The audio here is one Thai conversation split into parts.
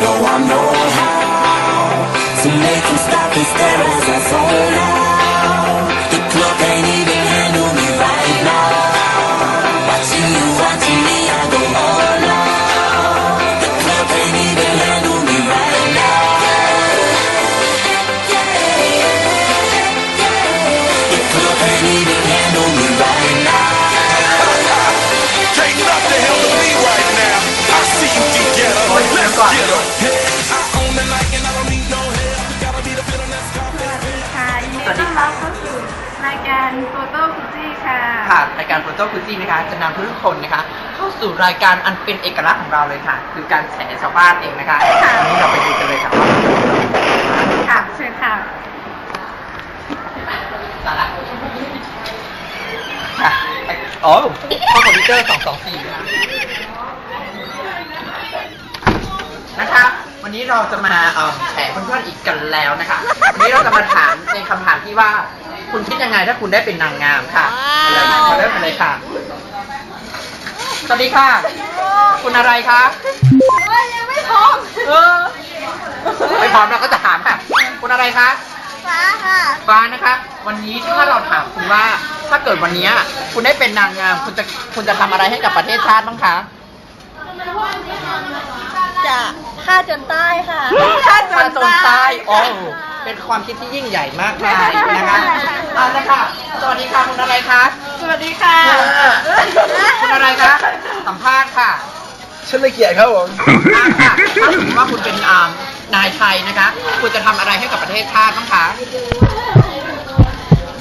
know I know how. To make them stop and stare การโฟโต้คุซี่ค่ะค่ะรายการโฟโต้คุซี่นะคะจะนำทุกคนนะคะ เข้าสู่รายการอันเป็นเอกลักษณ์ของเราเลยค่ะ คือการแฉชาวบ้านเองนะคะวันนี้เราไปดูกันเลยค่ะว่าค่ะเชิญค่ะสาระค่ะอ๋อข้อคอมพิวเตอร์224นะคะนะคะวันนี้เราจะมาเอ่อแฉเพื่อนๆอีกกันแล้วนะคะ วันนี้เราจะมาถามในคำถามที่ว่า คุณคิดยังไงถ้าคุณได้เป็นนางงามค่ะเลยมาเริ่มกันเลยค่ะ สวัสดีค่ะ คุณอะไรคะยังไม่พร้อมเออไม่พร้อมเราก็จะถามค่ะ คุณอะไรคะ ฟ้าค่ะ ฟ้านะคะ วันนี้ถ้าเราถามคุณว่า ถ้าเกิดวันนี้คุณได้เป็นนางงาม คุณจะคุณจะทำอะไรให้กับประเทศชาติบ้างคะ จะฆ่าจนใต้ค่ะฆ่าจนตายโอ้เป็นความคิดที่ยิ่งใหญ่มากมายนะคะเอาละค่ะ สวัสดีค่ะคุณอะไรคะ สวัสดีค่ะ คุณอะไรคะ สัมภาษณ์ค่ะฉันไม่เกลียดครับผมอ่าค่ะถ้าสมมติว่าคุณเป็นอ่านายไทยนะคะ คุณจะทำอะไรให้กับประเทศชาติบ้างคะ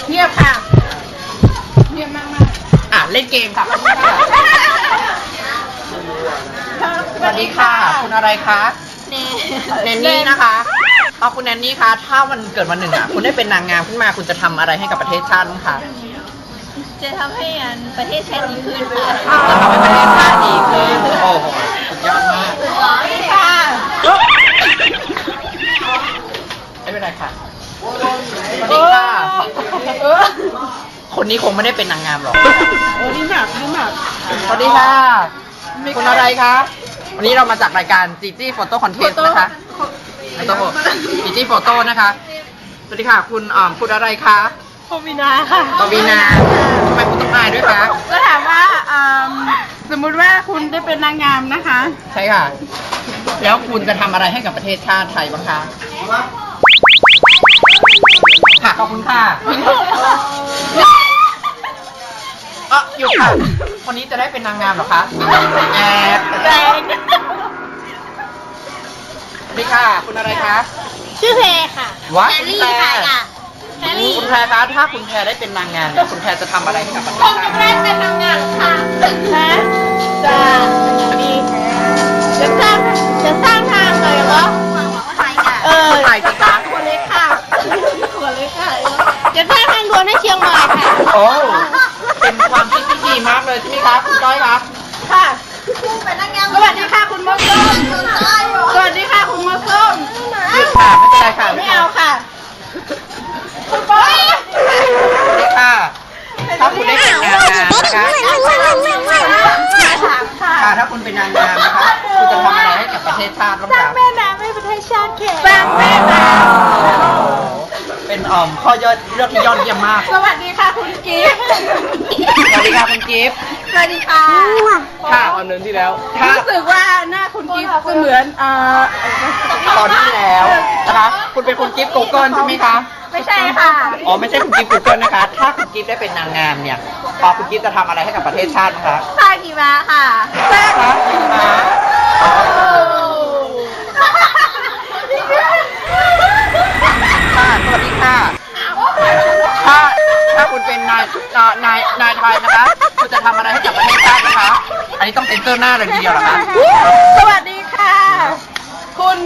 เงียบค่ะ เงียบมากมากอะเล่นเกมค่ะขอบคุณค่ะส วัสดีค่ะ คุณอะไรคะเนแนนนี่นะคะเอาคุณแนนนี่คะ ถ้าวันเกิดวันหนึ่งอะ คุณได้เป็นนางงามขึ้นมา คุณจะทำอะไรให้กับประเทศชาติบ้างคะจะทำให้อันประเทศชาติดีขึ้นค่ะจะทำให้ประเทศชาติดีขึ้น โอ้โหสุดยอดมากค่ะไม่เป็นไรค่ะสวัสดีค่ะ คนนี้คงไม่ได้เป็นนางงามหรอก โอ้นี่หนักนี่หนักสวัสดีค่ะ คุณอะไรคะ วันนี้เรามาจากรายการจีจี้โฟโต้คอนเทนต์นะคะโฟโต้จีจี้โฟโต้นะคะ สวัสดีค่ะ คุณอ่าคุณอะไรคะโคมินาค่ะปวีนาทำไมคุณต้องอายด้วยคะก็ถามว่าอืมสมมุติว่าคุณได้เป็นนางงามนะคะ ใช่ค่ะ แล้วคุณจะทำอะไรให้กับประเทศชาติไทยบ้างคะค่ะขอบคุณค่ะเอออยู่ค่ะคนนี้จะได้เป็นนางงามเหรอคะแอบแรงสวัสดี ค่ะ คุณอะไรคะ ชื่อเพค่ะ What? แพรรี่ค่ะแพรรี่คุณแพรคะถ้าคุณแพรได้เป็นนางงามเนี่ยคุณแพรจะทำอะไรให้กับประเทผศมชาจะติไม่ได้เป็นนางงามค่ะฮะจะมีจะสร้างจะสร้างทางเลยเหรอเออถ่ายสิคะตัวเล็กค่ะตัวเล็กค่ะจะสร้างทางด่วนให้เชียงใหม่ค่ะโอ้เป็นความคิดที่ดีมากเลยใช่ไหมคะคุณก้อยคะค่ะสวัสดีค่ะคุณมดส้มสวัสดีค่ะคุณมดส้ม หยุดค่ะไม่เป็นไรค่ะไม่เอาค่ะคุณบอยสวัสดีค่ะถ้าคุณได้เป็นนางงามนะคะถามค่ะค่ะถ้าคุณเป็นนางงามนะคะคุณจะทำอะไรให้กับประเทศชาติบ้างสร้างคะแม่น้ำให้ประเทศชาติแขกสร้างแม่น้ เป็นอ่อมข้อยอดเลือกที่ยอดเยี่ยมมากำสวัสดีค่ะคุณกิฟต์สวัสดีค่ะคุณกิฟต์สวัสดีค่ะค่ะตอนนึงที่แล้วถ้ารู้สึกว่าหน้าคุณกิฟต์เสมือนเอ่อตอนที่แล้วนะคะ คุณเป็นคุณกิฟต์กูเกิลใช่ไหมคะไม่ใช่ค่ะ อ๋อไม่ใช่คุณกิฟต์กูเกิลนะคะ ถ้าคุณกิฟต์ได้เป็นนางงามเนี่ยพอคุณกิฟต์จะทำอะไรให้กับประเทศชาติบ้างคะพากีมาค่ะคะมา ค่ะสวัสดีค่ะ ถ้าถ้าคุณเป็นนายนายนายนายไทยนะคะ คุณจะทำอะไรให้กับประเทศชาตินะคะ อันนี้ ต้องเซ็นเซอร์หน้าเลยทีเดียวเหรอคะสวัสดีค่ะ คุณ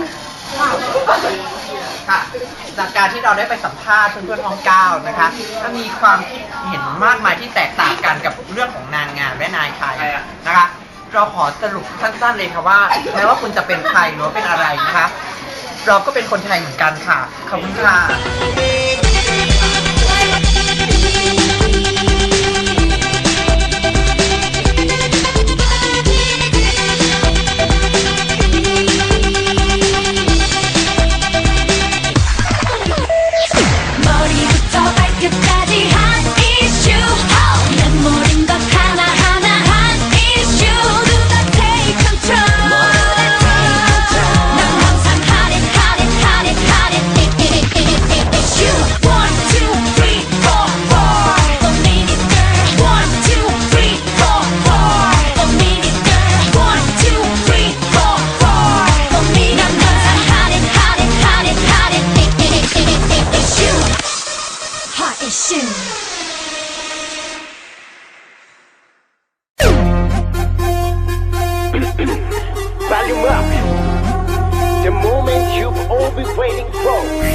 ค่ะ จากการที่เราได้ไปสัมภาษณ์เพื่อนๆท้องเก้านะคะก็มีความคิดเห็นมากมายที่แตกต่างกันกับเรื่องของนางงามและนายไทยนะคะ เราขอสรุปสั้นๆเลยค่ะว่าแม้ว่าคุณจะเป็นใครหรือว่าเป็นอะไรนะคะ เราก็เป็นคนไทยเหมือนกันค่ะขอบคุณค่ะ always waiting for.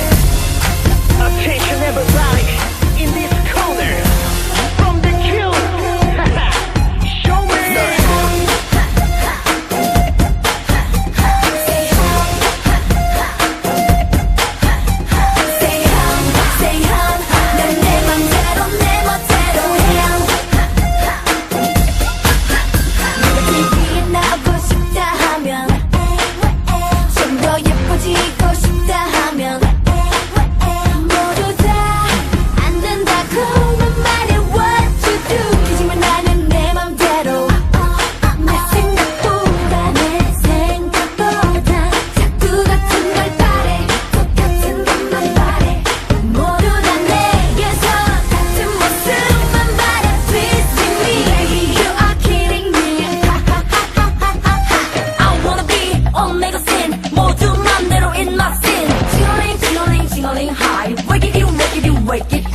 work it